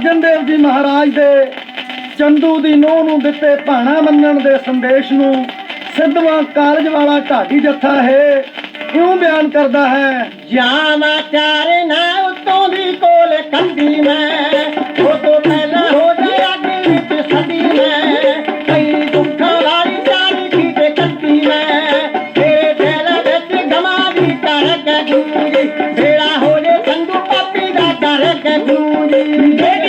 ਅਰਜਨ ਦੇਵ ਜੀ ਮਹਾਰਾਜ ਦੇ ਚੰਦੂ ਦੀ ਨੋਹ ਨੂੰ ਦਿੱਤੇ ਭਾਣਾ ਮੰਨਣ ਦੇ ਸੰਦੇਸ਼ ਨੂੰ ਸਿੱਧਵਾਂ ਕਾਲਜ ਵਾਲਾ ਢਾਡੀ ਜੱਥਾ ਹੈ, ਇਉਂ ਬਿਆਨ ਕਰਦਾ ਹੈ, ਜਾਵਾ ਚਾਰੇ ਨਾ ਉਤੋਂ ਦੀ ਕੋਲ ਕੰਦੀ ਮੈਂ, ਉਹ ਤੋਂ ਪਹਿਲਾਂ ਹੋ ਜਾ ਅੱਗ ਵਿੱਚ ਸਦੀ ਮੈਂ, ਕਈ ਦੁੱਖਾਂ ਵਾਲੀ ਚਾਰੀ ਖੀਤੇ ਕੱਤੀ ਮੈਂ ਤੇਰੇ ਦਿਲ ਵਿੱਚ ਗਮਾ ਦੀ ਕਰ ਗੂੰਜੀ ਤੇਰਾ ਹੋ ਜੇ ਸੰਗੂ ਪਾਪੀ ਦਾ ਕਰ ਗੂੰਜੀ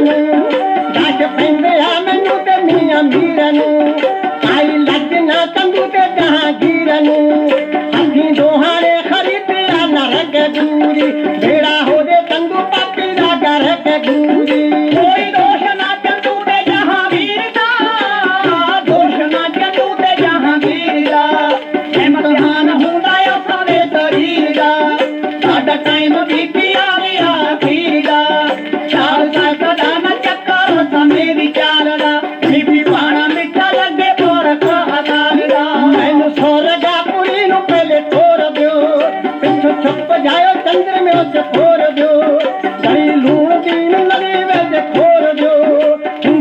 ਨੂੰ। ਦੱਸ ਪੈਂਦੇ ਆ ਮੈਨੂੰ ਤੇ ਮੀਆਂ ਮੀਰ ਨੂੰ। ਆਈ ਲੱਗ ਨਾ ਤੰਦੂ ਤੇ ਜਹਾਂਗੀਰ ਨੂੰ। ਹੱਥੀ ਦੋਹਾਂ ਨੇ ਖਰੀਦਿਆ ਨਰਕ ਦੂਰੀ। ਬੇੜਾ ਹੋ ਜੇ ਤੰਦੂ ਪਾਪੀ ਦਾ ਘਰ ਕੇ ਦੂਰੀ। ਕੋਈ ਦੋਸ਼ ਨਾ ਚੰਦੂ ਤੇ ਜਹਾਂਗੀਰ ਦਾ। ਦੋਸ਼ ਨਾ ਚੰਦੂ ਤੇ ਜਹਾਂਗੀਰ ਦਾ। ਇਮਤਿਹਾਨ ਹੁੰਦਾ ਆ ਸਾਰੇ ਸਰੀਰ ਦਾ। ਸਾਡਾ ਟਾਈਮ ਬੀਤੀ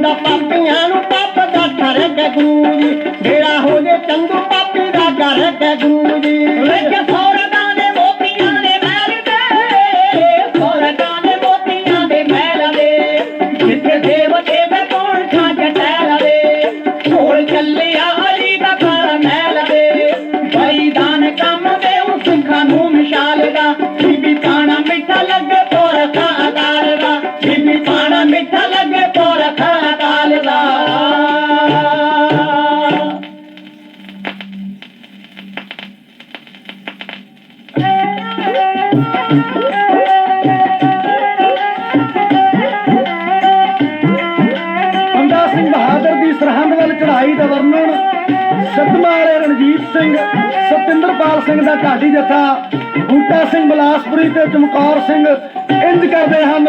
ਹੁੰਦਾ ਪਾਪੀਆਂ ਨੂੰ ਪਾਪ ਦਾ ਘਰ ਗੂੰਜੀ ਬੇੜਾ ਹੋ ਜੇ ਚੰਦੂ ਪਾਪੀ ਦਾ ਘਰ ਗੂੰਜੀ ਵੇਖ ਸੋਰਗਾ ਦੇ ਮੋਤੀਆਂ ਦੇ ਮਹਿਲ ਦੇ। ਸੋਰਗਾ ਬੰਦਾ ਸਿੰਘ ਬਹਾਦਰ ਦੀ ਸਰਹੰਦ ਵੱਲ ਚੜ੍ਹਾਈ ਦਾ ਵਰਣਨ ਸਤਮਾ ਵਾਲੇ ਰਣਜੀਤ ਸਿੰਘ, ਸਤਿੰਦਰਪਾਲ ਸਿੰਘ ਦਾ ਢਾਡੀ ਜਥਾ, ਬੂਟਾ ਸਿੰਘ ਬਲਾਸਪੁਰੀ ਤੇ ਚਮਕੌਰ ਸਿੰਘ ਇੰਜ ਕਰਦੇ ਹਨ।